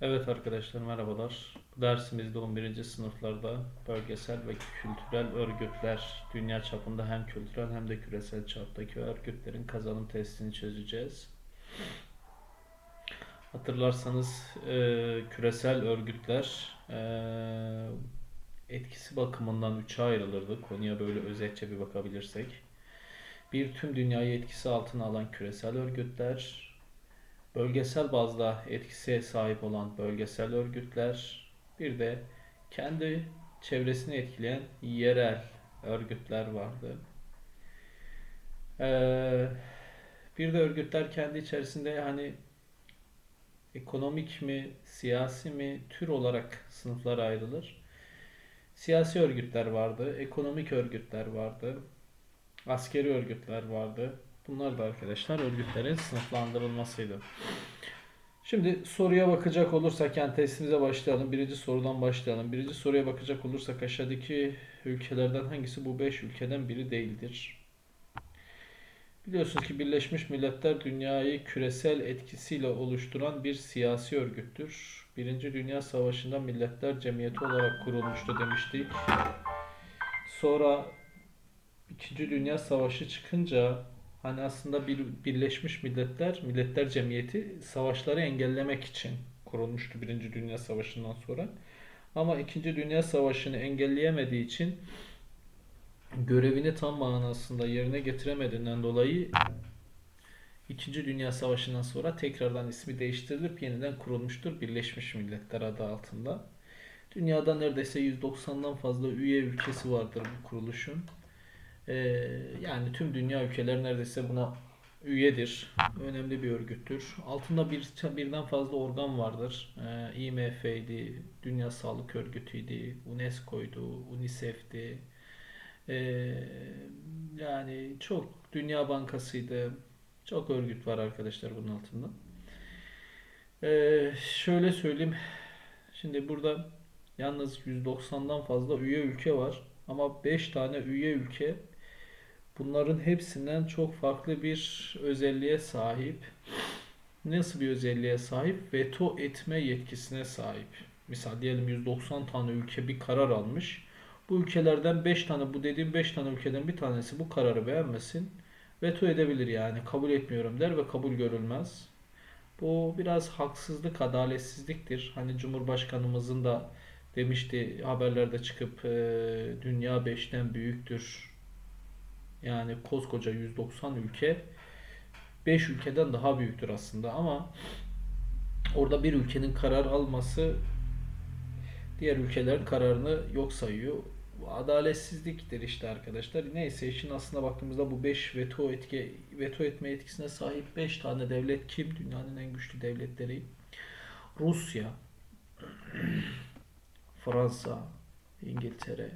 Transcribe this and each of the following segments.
Evet arkadaşlar merhabalar. Bu dersimizde 11. sınıflarda bölgesel ve kültürel örgütler dünya çapında hem kültürel hem de küresel çaptaki örgütlerin kazanım testini çözeceğiz. Hatırlarsanız e, küresel örgütler e, etkisi bakımından üçe ayrılırdı. Konuya böyle özetçe bir bakabilirsek. Bir tüm dünyayı etkisi altına alan küresel örgütler, bölgesel bazda etkisiye sahip olan bölgesel örgütler, bir de kendi çevresini etkileyen yerel örgütler vardı. Ee, bir de örgütler kendi içerisinde hani ekonomik mi, siyasi mi, tür olarak sınıflara ayrılır. Siyasi örgütler vardı, ekonomik örgütler vardı, askeri örgütler vardı. Bunlar da arkadaşlar örgütlerin sınıflandırılmasıydı. Şimdi soruya bakacak olursak yani testimize başlayalım. Birinci sorudan başlayalım. Birinci soruya bakacak olursak aşağıdaki ülkelerden hangisi bu 5 ülkeden biri değildir? Biliyorsunuz ki Birleşmiş Milletler dünyayı küresel etkisiyle oluşturan bir siyasi örgüttür. Birinci Dünya Savaşı'nda Milletler Cemiyeti olarak kurulmuştu demiştik. Sonra İkinci Dünya Savaşı çıkınca hani aslında bir Birleşmiş Milletler, Milletler Cemiyeti savaşları engellemek için kurulmuştu Birinci Dünya Savaşı'ndan sonra. Ama İkinci Dünya Savaşı'nı engelleyemediği için görevini tam manasında yerine getiremediğinden dolayı İkinci Dünya Savaşı'ndan sonra tekrardan ismi değiştirilip yeniden kurulmuştur Birleşmiş Milletler adı altında. Dünyada neredeyse 190'dan fazla üye ülkesi vardır bu kuruluşun. Ee, yani tüm dünya ülkeleri neredeyse buna üyedir. Önemli bir örgüttür. Altında bir, birden fazla organ vardır. Ee, IMF'ydi, Dünya Sağlık Örgütü'ydü, UNESCO'ydu, UNICEF'ti. Ee, yani çok Dünya Bankası'ydı. Çok örgüt var arkadaşlar bunun altında. Ee, şöyle söyleyeyim. Şimdi burada yalnız 190'dan fazla üye ülke var. Ama 5 tane üye ülke bunların hepsinden çok farklı bir özelliğe sahip. Nasıl bir özelliğe sahip? Veto etme yetkisine sahip. Misal diyelim 190 tane ülke bir karar almış. Bu ülkelerden 5 tane bu dediğim 5 tane ülkeden bir tanesi bu kararı beğenmesin. Veto edebilir yani kabul etmiyorum der ve kabul görülmez. Bu biraz haksızlık, adaletsizliktir. Hani Cumhurbaşkanımızın da demişti haberlerde çıkıp dünya 5'ten büyüktür. Yani koskoca 190 ülke 5 ülkeden daha büyüktür aslında ama orada bir ülkenin karar alması diğer ülkelerin kararını yok sayıyor. Adaletsizliktir işte arkadaşlar. Neyse işin aslına baktığımızda bu 5 veto etki veto etme etkisine sahip 5 tane devlet kim? Dünyanın en güçlü devletleri. Rusya, Fransa, İngiltere,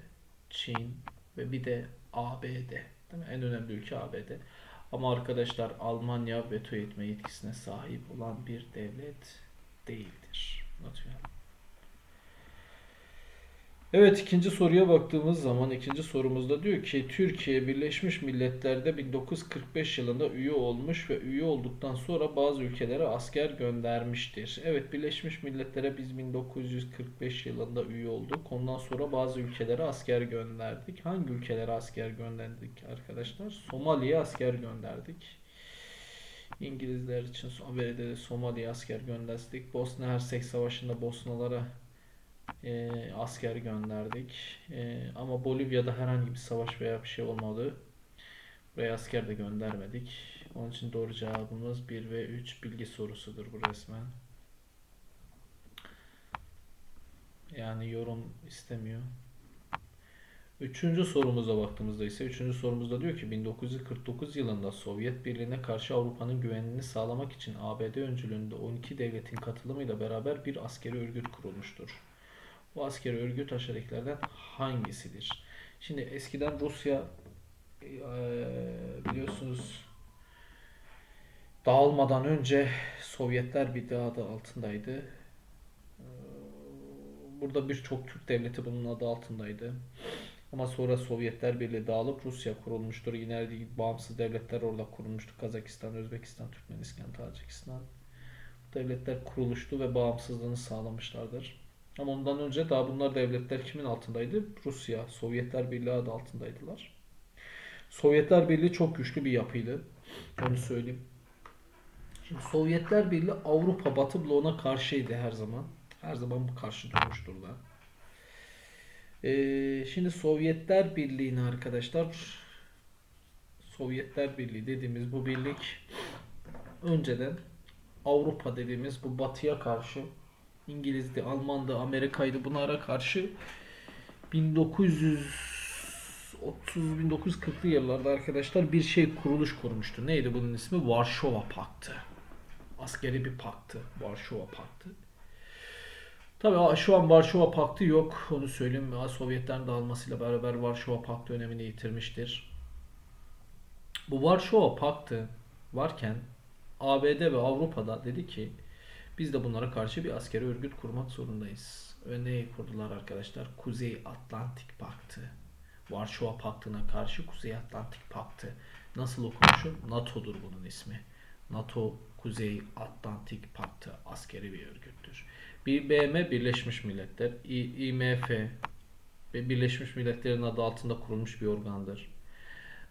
Çin ve bir de ABD. Değil mi? En önemli ülke ABD. Ama arkadaşlar Almanya veto etme yetkisine sahip olan bir devlet değildir. Unutmayalım. Evet ikinci soruya baktığımız zaman ikinci sorumuzda diyor ki Türkiye Birleşmiş Milletler'de 1945 yılında üye olmuş ve üye olduktan sonra bazı ülkelere asker göndermiştir. Evet Birleşmiş Milletler'e biz 1945 yılında üye olduk. Ondan sonra bazı ülkelere asker gönderdik. Hangi ülkelere asker gönderdik arkadaşlar? Somali'ye asker gönderdik. İngilizler için ABD'de Somali'ye asker gönderdik. Bosna Hersek Savaşı'nda Bosnalara e, asker gönderdik. E, ama Bolivya'da herhangi bir savaş veya bir şey olmadı. Buraya asker de göndermedik. Onun için doğru cevabımız 1 ve 3 bilgi sorusudur bu resmen. Yani yorum istemiyor. Üçüncü sorumuza baktığımızda ise üçüncü sorumuzda diyor ki 1949 yılında Sovyet Birliği'ne karşı Avrupa'nın güvenliğini sağlamak için ABD öncülüğünde 12 devletin katılımıyla beraber bir askeri örgüt kurulmuştur. Bu askeri örgüt aşağıdakilerden hangisidir? Şimdi eskiden Rusya eee, biliyorsunuz dağılmadan önce Sovyetler Birliği adı altındaydı. Eee, Burada birçok Türk devleti bunun adı altındaydı. Ama sonra Sovyetler Birliği dağılıp Rusya kurulmuştur. Yine bağımsız devletler orada kurulmuştur. Kazakistan, Özbekistan, Türkmenistan, Tacikistan. devletler kuruluştu ve bağımsızlığını sağlamışlardır. Ama ondan önce daha bunlar devletler kimin altındaydı? Rusya, Sovyetler Birliği adı altındaydılar. Sovyetler Birliği çok güçlü bir yapıydı. Onu söyleyeyim. Şimdi Sovyetler Birliği Avrupa Batı bloğuna karşıydı her zaman. Her zaman bu karşı durmuştur da. Ee, şimdi Sovyetler Birliği'ne arkadaşlar Sovyetler Birliği dediğimiz bu birlik önceden Avrupa dediğimiz bu batıya karşı İngiliz'di, Alman'dı, Amerika'ydı bunlara karşı 1930-1940'lı yıllarda arkadaşlar bir şey kuruluş kurmuştu. Neydi bunun ismi? Varşova Paktı. Askeri bir paktı. Varşova Paktı. Tabii şu an Varşova Paktı yok. Onu söyleyeyim. Sovyetlerin dağılmasıyla beraber Varşova Paktı önemini yitirmiştir. Bu Varşova Paktı varken ABD ve Avrupa'da dedi ki biz de bunlara karşı bir askeri örgüt kurmak zorundayız. Ve neyi kurdular arkadaşlar? Kuzey Atlantik Paktı. Varşova Paktı'na karşı Kuzey Atlantik Paktı. Nasıl okunuşu? NATO'dur bunun ismi. NATO Kuzey Atlantik Paktı askeri bir örgüttür. BM Birleşmiş Milletler, İ- IMF ve Birleşmiş Milletler'in adı altında kurulmuş bir organdır.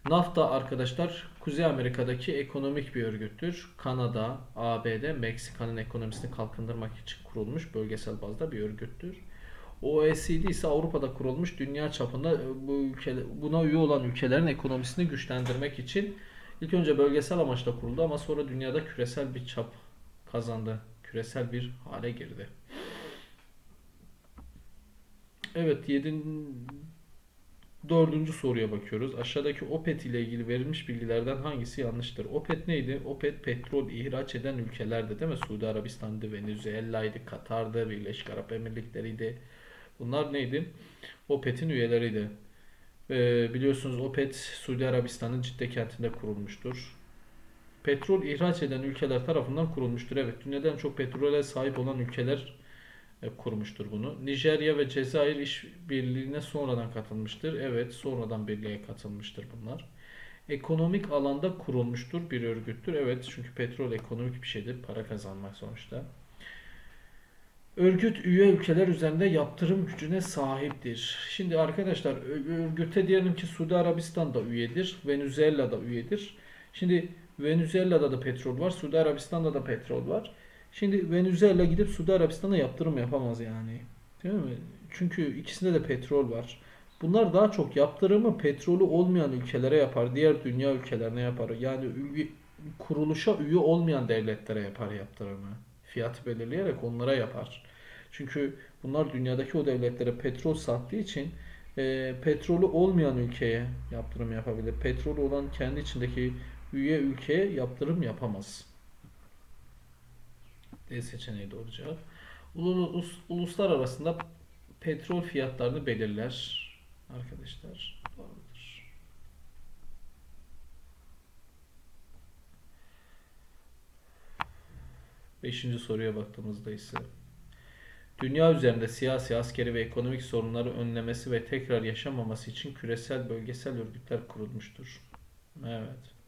NAFTA arkadaşlar Kuzey Amerika'daki ekonomik bir örgüttür. Kanada, ABD, Meksika'nın ekonomisini kalkındırmak için kurulmuş bölgesel bazda bir örgüttür. OECD ise Avrupa'da kurulmuş dünya çapında e, bu ülke buna üye olan ülkelerin ekonomisini güçlendirmek için ilk önce bölgesel amaçla kuruldu ama sonra dünyada küresel bir çap kazandı. Küresel bir hale girdi. Evet, 7. Dördüncü soruya bakıyoruz. Aşağıdaki OPET ile ilgili verilmiş bilgilerden hangisi yanlıştır? OPET neydi? OPET petrol ihraç eden ülkelerdi değil mi? Suudi Arabistan'dı, Venezuela'ydı, Katar'dı, Birleşik Arap Emirlikleri'ydi. Bunlar neydi? OPET'in üyeleriydi. Ee, biliyorsunuz OPET Suudi Arabistan'ın Cidde kentinde kurulmuştur. Petrol ihraç eden ülkeler tarafından kurulmuştur. Evet, dünyada en çok petrole sahip olan ülkeler kurmuştur bunu. Nijerya ve Cezayir işbirliğine sonradan katılmıştır. Evet, sonradan birliğe katılmıştır bunlar. Ekonomik alanda kurulmuştur bir örgüttür. Evet, çünkü petrol ekonomik bir şeydir. Para kazanmak sonuçta. Örgüt üye ülkeler üzerinde yaptırım gücüne sahiptir. Şimdi arkadaşlar örgüte diyelim ki Suudi Arabistan da üyedir. Venezuela da üyedir. Şimdi Venezuela'da da petrol var. Suudi Arabistan'da da petrol var. Şimdi Venezuela gidip Suudi Arabistan'a yaptırım yapamaz yani. Değil mi? Çünkü ikisinde de petrol var. Bunlar daha çok yaptırımı petrolü olmayan ülkelere yapar. Diğer dünya ülkelerine yapar. Yani üye- kuruluşa üye olmayan devletlere yapar yaptırımı. Fiyatı belirleyerek onlara yapar. Çünkü bunlar dünyadaki o devletlere petrol sattığı için e, petrolü olmayan ülkeye yaptırım yapabilir. Petrolü olan kendi içindeki üye ülkeye yaptırım yapamaz. D seçeneği doğru cevap. Ulus, uluslar arasında petrol fiyatlarını belirler arkadaşlar. Doğrudur. Beşinci soruya baktığımızda ise Dünya üzerinde siyasi, askeri ve ekonomik sorunları önlemesi ve tekrar yaşamaması için küresel bölgesel örgütler kurulmuştur. Evet.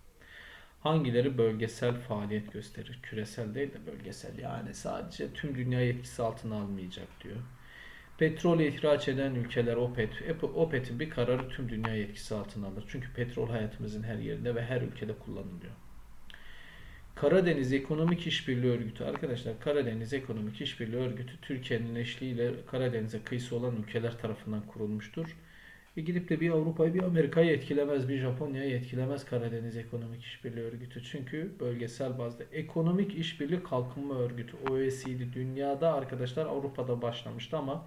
Hangileri bölgesel faaliyet gösterir? Küresel değil de bölgesel. Yani sadece tüm dünyayı etkisi altına almayacak diyor. Petrol ihraç eden ülkeler OPET. OPET'in bir kararı tüm dünyayı etkisi altına alır. Çünkü petrol hayatımızın her yerinde ve her ülkede kullanılıyor. Karadeniz Ekonomik İşbirliği Örgütü arkadaşlar Karadeniz Ekonomik İşbirliği Örgütü Türkiye'nin eşliğiyle Karadeniz'e kıyısı olan ülkeler tarafından kurulmuştur. Ve gidip de bir Avrupa'yı bir Amerika'yı etkilemez, bir Japonya'yı etkilemez Karadeniz Ekonomik İşbirliği Örgütü. Çünkü bölgesel bazda Ekonomik İşbirliği Kalkınma Örgütü OECD dünyada arkadaşlar Avrupa'da başlamıştı ama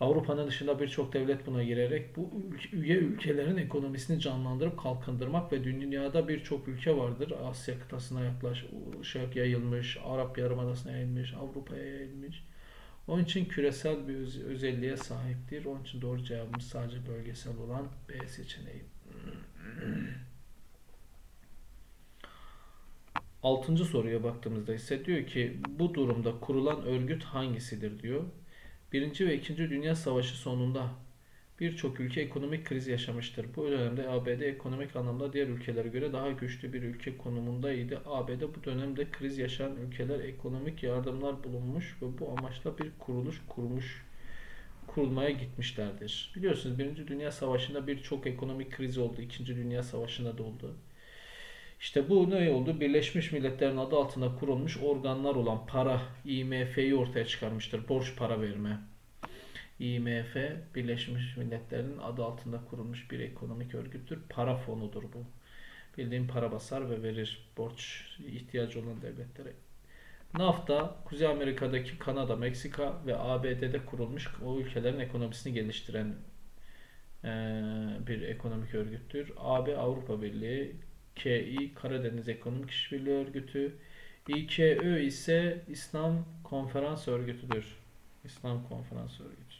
Avrupa'nın dışında birçok devlet buna girerek bu üye ülkelerin ekonomisini canlandırıp kalkındırmak ve dünyada birçok ülke vardır. Asya kıtasına yaklaşık yayılmış, Arap Yarımadası'na yayılmış, Avrupa'ya yayılmış. Onun için küresel bir öz- özelliğe sahiptir. Onun için doğru cevabımız sadece bölgesel olan B seçeneği. Altıncı soruya baktığımızda ise diyor ki bu durumda kurulan örgüt hangisidir diyor. Birinci ve İkinci Dünya Savaşı sonunda Birçok ülke ekonomik kriz yaşamıştır. Bu dönemde ABD ekonomik anlamda diğer ülkelere göre daha güçlü bir ülke konumundaydı. ABD bu dönemde kriz yaşayan ülkeler ekonomik yardımlar bulunmuş ve bu amaçla bir kuruluş kurmuş kurulmaya gitmişlerdir. Biliyorsunuz Birinci Dünya Savaşı'nda birçok ekonomik kriz oldu. İkinci Dünya Savaşı'nda da oldu. İşte bu ne oldu? Birleşmiş Milletler'in adı altında kurulmuş organlar olan para, IMF'yi ortaya çıkarmıştır. Borç para verme. IMF, Birleşmiş Milletler'in adı altında kurulmuş bir ekonomik örgüttür. Para fonudur bu. Bildiğin para basar ve verir borç ihtiyacı olan devletlere. NAFTA, Kuzey Amerika'daki Kanada, Meksika ve ABD'de kurulmuş o ülkelerin ekonomisini geliştiren eee, bir ekonomik örgüttür. AB, Avrupa Birliği, Kİ, Karadeniz Ekonomik İşbirliği Örgütü, İKÖ ise İslam Konferans Örgütü'dür. İslam Konferans Örgütü.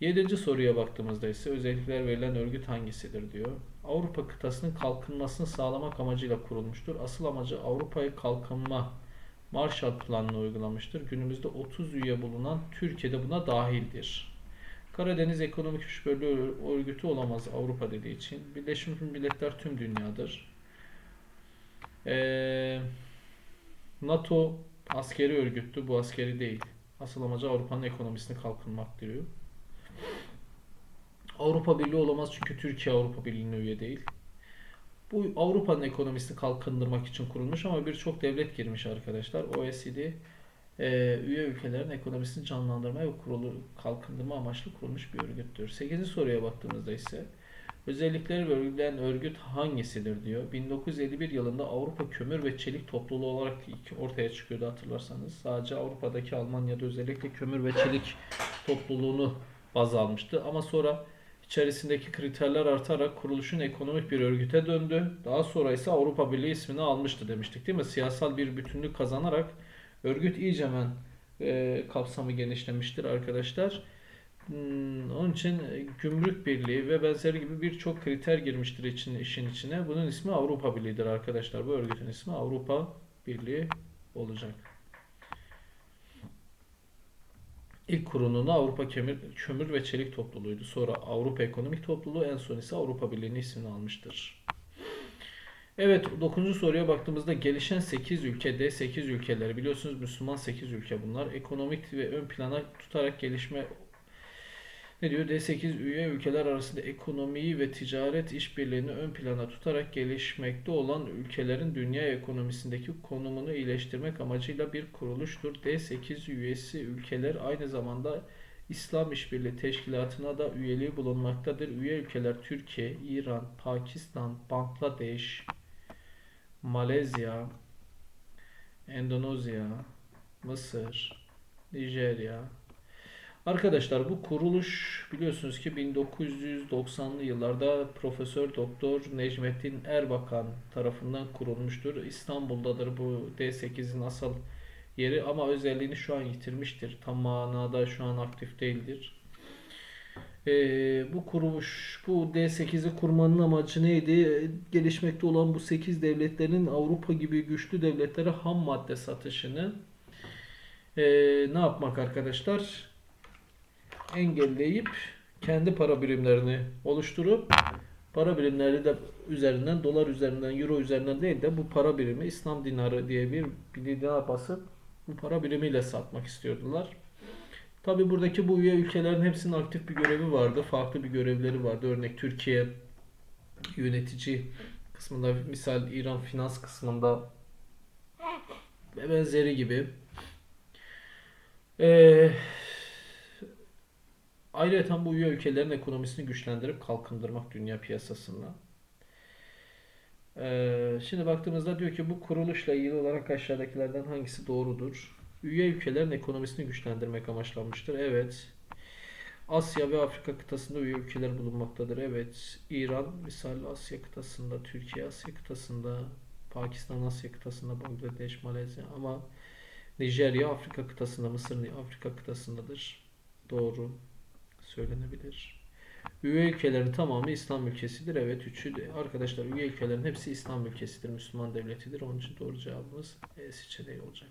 Yedinci soruya baktığımızda ise özellikler verilen örgüt hangisidir diyor. Avrupa kıtasının kalkınmasını sağlamak amacıyla kurulmuştur. Asıl amacı Avrupa'yı kalkınma Marshall Planı'nı uygulamıştır. Günümüzde 30 üye bulunan Türkiye'de buna dahildir. Karadeniz Ekonomik İşbirliği Örgütü olamaz Avrupa dediği için. Birleşmiş Milletler tüm dünyadır. Ee, NATO askeri örgüttü. Bu askeri değil. Asıl amacı Avrupa'nın ekonomisini kalkınmak diyor. Avrupa Birliği olamaz çünkü Türkiye Avrupa Birliği'ne üye değil. Bu Avrupa'nın ekonomisini kalkındırmak için kurulmuş ama birçok devlet girmiş arkadaşlar. OECD e, üye ülkelerin ekonomisini canlandırmaya ve kurulu, kalkındırma amaçlı kurulmuş bir örgüttür. 8. soruya baktığımızda ise özellikleri belirleyen örgüt hangisidir diyor. 1951 yılında Avrupa Kömür ve Çelik Topluluğu olarak ortaya çıkıyordu hatırlarsanız. Sadece Avrupa'daki Almanya'da özellikle kömür ve çelik topluluğunu baz almıştı. Ama sonra içerisindeki kriterler artarak kuruluşun ekonomik bir örgüte döndü. Daha sonra ise Avrupa Birliği ismini almıştı demiştik değil mi? Siyasal bir bütünlük kazanarak örgüt iyicemen e, kapsamı genişlemiştir arkadaşlar. Hmm, onun için gümrük birliği ve benzeri gibi birçok kriter girmiştir için, işin içine. Bunun ismi Avrupa Birliği'dir arkadaşlar. Bu örgütün ismi Avrupa Birliği olacak. İlk kurulduğunda Avrupa Kömür, Kömür ve Çelik Topluluğu'ydu. Sonra Avrupa Ekonomik Topluluğu en son ise Avrupa Birliği'nin ismini almıştır. Evet 9. soruya baktığımızda gelişen 8 ülkede 8 ülkeleri biliyorsunuz Müslüman 8 ülke bunlar. Ekonomik ve ön plana tutarak gelişme ne diyor? D8 üye ülkeler arasında ekonomiyi ve ticaret işbirliğini ön plana tutarak gelişmekte olan ülkelerin dünya ekonomisindeki konumunu iyileştirmek amacıyla bir kuruluştur. D8 üyesi ülkeler aynı zamanda İslam İşbirliği Teşkilatı'na da üyeliği bulunmaktadır. Üye ülkeler Türkiye, İran, Pakistan, Bangladeş, Malezya, Endonezya, Mısır, Nijerya, Arkadaşlar bu kuruluş biliyorsunuz ki 1990'lı yıllarda Profesör Doktor Necmettin Erbakan tarafından kurulmuştur. İstanbul'dadır bu D8'in asıl yeri ama özelliğini şu an yitirmiştir. Tam manada şu an aktif değildir. Ee, bu kuruluş, bu D8'i kurmanın amacı neydi? Gelişmekte olan bu 8 devletlerin Avrupa gibi güçlü devletlere ham madde satışını ee, ne yapmak arkadaşlar? Engelleyip kendi para birimlerini oluşturup para birimleri de üzerinden dolar üzerinden euro üzerinden değil de bu para birimi İslam dinarı diye bir, bir dinar basıp bu para birimiyle satmak istiyordular. Tabi buradaki bu üye ülkelerin hepsinin aktif bir görevi vardı. Farklı bir görevleri vardı. Örnek Türkiye yönetici kısmında misal İran finans kısmında ve benzeri gibi. Eee Ayrıca bu üye ülkelerin ekonomisini güçlendirip kalkındırmak dünya piyasasında. Ee, şimdi baktığımızda diyor ki bu kuruluşla ilgili olarak aşağıdakilerden hangisi doğrudur? Üye ülkelerin ekonomisini güçlendirmek amaçlanmıştır. Evet. Asya ve Afrika kıtasında üye ülkeler bulunmaktadır. Evet. İran misal Asya kıtasında, Türkiye Asya kıtasında, Pakistan Asya kıtasında, Bangladeş, Malezya ama Nijerya Afrika kıtasında, Mısır Afrika kıtasındadır. Doğru söylenebilir. Üye ülkelerin tamamı İslam ülkesidir. Evet üçü de arkadaşlar üye ülkelerin hepsi İslam ülkesidir. Müslüman devletidir. Onun için doğru cevabımız E seçeneği olacak.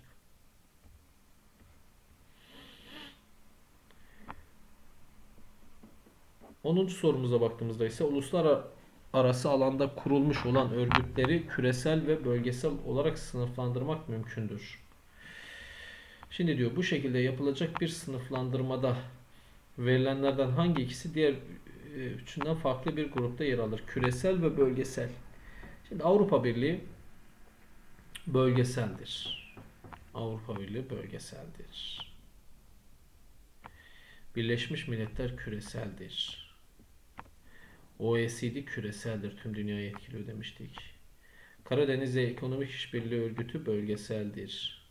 10. sorumuza baktığımızda ise uluslararası alanda kurulmuş olan örgütleri küresel ve bölgesel olarak sınıflandırmak mümkündür. Şimdi diyor bu şekilde yapılacak bir sınıflandırmada verilenlerden hangi ikisi diğer e, üçünden farklı bir grupta yer alır? Küresel ve bölgesel. Şimdi Avrupa Birliği bölgeseldir. Avrupa Birliği bölgeseldir. Birleşmiş Milletler küreseldir. OECD küreseldir. Tüm dünyayı etkiliyor demiştik. Karadeniz Ekonomik İşbirliği Örgütü bölgeseldir.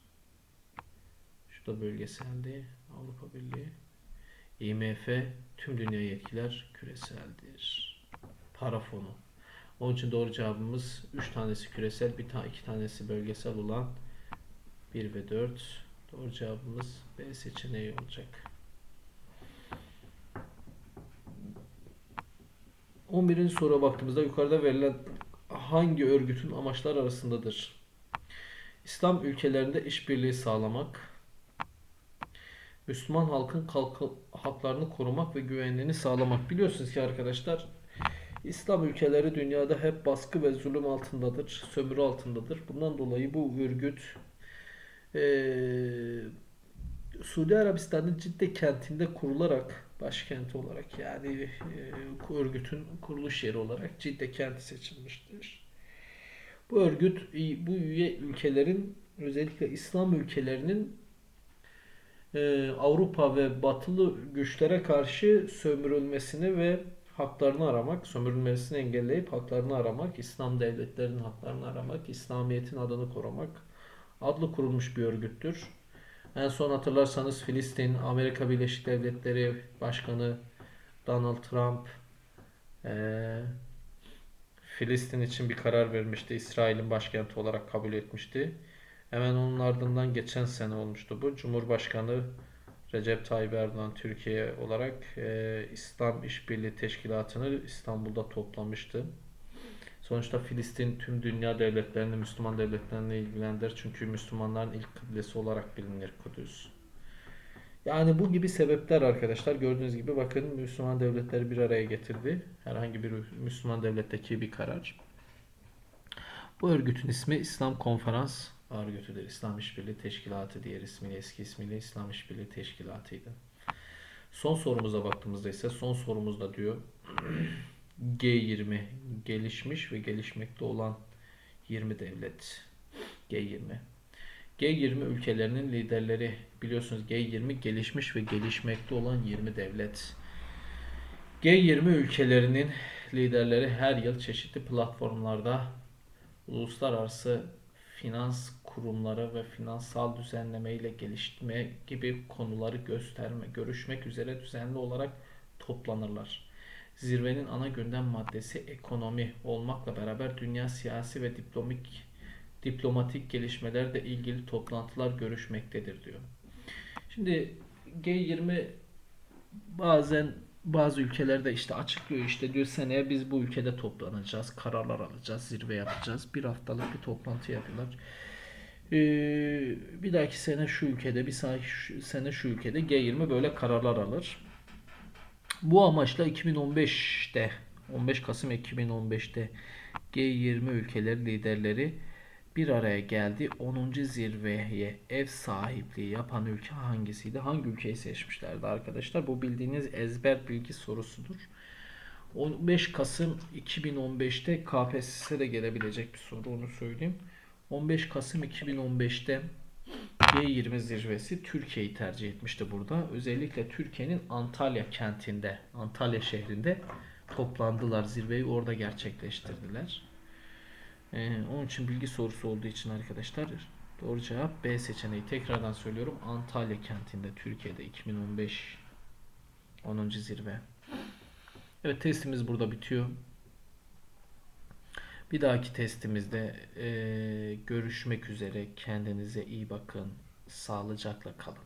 Şu da bölgeseldi. Avrupa Birliği. IMF tüm dünyayı etkiler küreseldir. Para fonu. Onun için doğru cevabımız 3 tanesi küresel, bir tane iki tanesi bölgesel olan 1 ve 4. Doğru cevabımız B seçeneği olacak. 11. soruya baktığımızda yukarıda verilen hangi örgütün amaçlar arasındadır? İslam ülkelerinde işbirliği sağlamak, Müslüman halkın kalkı- haklarını korumak ve güvenliğini sağlamak. Biliyorsunuz ki arkadaşlar İslam ülkeleri dünyada hep baskı ve zulüm altındadır, sömürü altındadır. Bundan dolayı bu örgüt eee Suudi Arabistan'ın Cidde kentinde kurularak başkenti olarak yani e, örgütün kuruluş yeri olarak Cidde kenti seçilmiştir. Bu örgüt bu üye ülkelerin özellikle İslam ülkelerinin e, Avrupa ve batılı güçlere karşı sömürülmesini ve haklarını aramak, sömürülmesini engelleyip haklarını aramak, İslam devletlerinin haklarını aramak, İslamiyet'in adını korumak adlı kurulmuş bir örgüttür. En son hatırlarsanız Filistin, Amerika Birleşik Devletleri Başkanı Donald Trump eee, Filistin için bir karar vermişti. İsrail'in başkenti olarak kabul etmişti. Hemen onun ardından geçen sene olmuştu bu. Cumhurbaşkanı Recep Tayyip Erdoğan Türkiye olarak eee, İslam İşbirliği Teşkilatı'nı İstanbul'da toplamıştı. Sonuçta Filistin tüm dünya devletlerini, Müslüman devletlerini ilgilendirir. Çünkü Müslümanların ilk kıblesi olarak bilinir Kudüs. Yani bu gibi sebepler arkadaşlar gördüğünüz gibi bakın Müslüman devletleri bir araya getirdi. Herhangi bir Müslüman devletteki bir karar. Bu örgütün ismi İslam Konferans Örgütüdür. İslam İşbirliği Teşkilatı diğer ismiyle eski ismiyle İslam İşbirliği Teşkilatı'ydı. Son sorumuza baktığımızda ise son sorumuzda diyor G20 gelişmiş ve gelişmekte olan 20 devlet. G20. G20 ülkelerinin liderleri biliyorsunuz G20 gelişmiş ve gelişmekte olan 20 devlet. G20 ülkelerinin liderleri her yıl çeşitli platformlarda uluslararası finans kurumları ve finansal düzenleme ile geliştirme gibi konuları gösterme, görüşmek üzere düzenli olarak toplanırlar. Zirvenin ana gündem maddesi ekonomi olmakla beraber dünya siyasi ve diplomik diplomatik gelişmelerle ilgili toplantılar görüşmektedir diyor. Şimdi G20 bazen bazı ülkelerde işte açıklıyor işte diyor seneye biz bu ülkede toplanacağız, kararlar alacağız, zirve yapacağız. Bir haftalık bir toplantı yapıyorlar. Ee, bir dahaki sene şu ülkede, bir sonraki sene şu ülkede G20 böyle kararlar alır. Bu amaçla 2015'te 15 Kasım 2015'te G20 ülkeleri liderleri bir araya geldi. 10. zirveye ev sahipliği yapan ülke hangisiydi? Hangi ülkeyi seçmişlerdi arkadaşlar? Bu bildiğiniz ezber bilgi sorusudur. 15 Kasım 2015'te KPSS'e de gelebilecek bir soru onu söyleyeyim. 15 Kasım 2015'te G20 zirvesi Türkiye'yi tercih etmişti burada. Özellikle Türkiye'nin Antalya kentinde, Antalya şehrinde toplandılar. Zirveyi orada gerçekleştirdiler. Ee, onun için bilgi sorusu olduğu için arkadaşlar doğru cevap B seçeneği. Tekrardan söylüyorum. Antalya kentinde Türkiye'de 2015 10. zirve. Evet testimiz burada bitiyor. Bir dahaki testimizde eee, görüşmek üzere. Kendinize iyi bakın. Sağlıcakla kalın.